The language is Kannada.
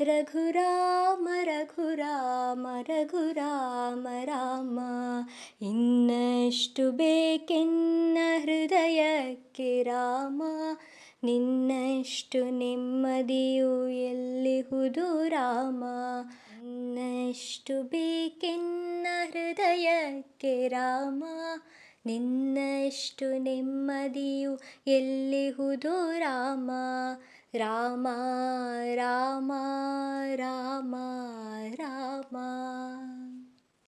ರಘುರಾಮ ರಘುರಾಮ ರಘುರಾಮ ರಾಮ ಇನ್ನಷ್ಟು ಬೇಕೆನ್ನ ಹೃದಯಕ್ಕೆ ರಾಮ ನಿನ್ನಷ್ಟು ನೆಮ್ಮದಿಯು ಎಲ್ಲಿಹುದು ರಾಮ ಇನ್ನಷ್ಟು ಬೇಕೆನ್ನ ಹೃದಯಕ್ಕೆ ರಾಮ ನಿನ್ನಷ್ಟು ನೆಮ್ಮದಿಯು ಎಲ್ಲಿಹುದು ರಾಮ? ರಾಮ ರಾಮ ರಾಮ.